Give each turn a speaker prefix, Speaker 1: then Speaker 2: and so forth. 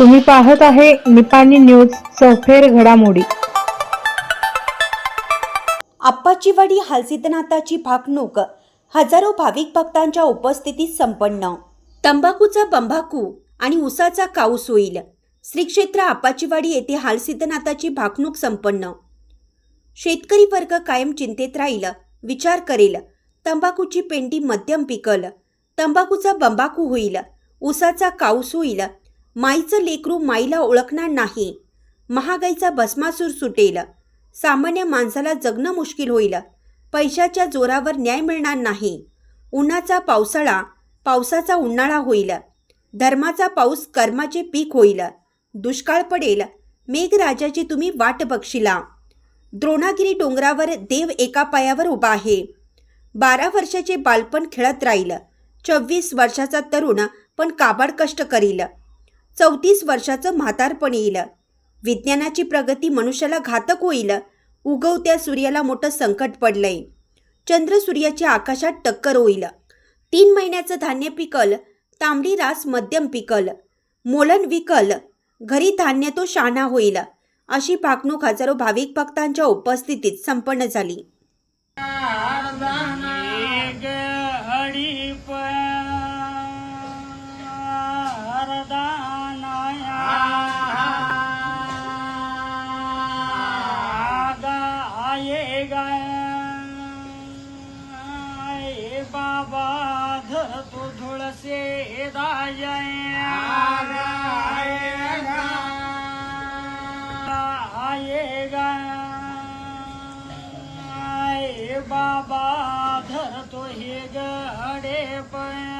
Speaker 1: तुम्ही पाहत आहे निपाणी न्यूज सफेर घडामोडी.
Speaker 2: आप्पाची वाडी हालसिद्धनाथाची भाकणूक. हजारो भाविक भक्तांच्या उपस्थितीत संपन्न. तंबाखूचा बंबाखू आणि उसाचा काऊस होईल. श्री क्षेत्र आप्पाचीवाडी येथे हालसिद्धनाथाची भाकणूक संपन्न. शेतकरी वर्ग कायम चिंतेत राहील विचार करेल. तंबाखूची पेंडी मध्यम पिकल. तंबाखूचा बंबाखू होईल. उसाचा काऊस होईल. माईचं लेकरू माईला ओळखणार नाही. महागाईचा भस्मासूर सुटेल. सामान्य माणसाला जगणं मुश्किल होईल. पैशाच्या जोरावर न्याय मिळणार नाही. उन्हाचा पावसाळा पावसाचा उन्हाळा होईल. धर्माचा पाऊस कर्माचे पीक होईल. दुष्काळ पडेल. मेघराजाची तुम्ही वाट बक्षिला द्रोणागिरी डोंगरावर देव एका पायावर उभा आहे. बारा वर्षाचे बालपण खेळत राहील. चोवीस वर्षाचा तरुण पण काबाड कष्ट करील. चौतीस वर्षाचं म्हातारपण येईल. विज्ञानाची प्रगती मनुष्याला घातक होईल. उगवत्या सूर्याला मोठं संकट पडलंय. चंद्र सूर्याच्या आकाशात टक्कर होईल. तीन महिन्याचं धान्य पिकल तांबडी रास मध्यम पिकल. मोलन विकल घरी धान्य तो शाणा होईल. अशी भाकणूक हजारो भाविक भक्तांच्या उपस्थितीत संपन्न झाली.
Speaker 3: बाबा धर तो धुळसे दाय आये बाबा धर तो हे गडे पण.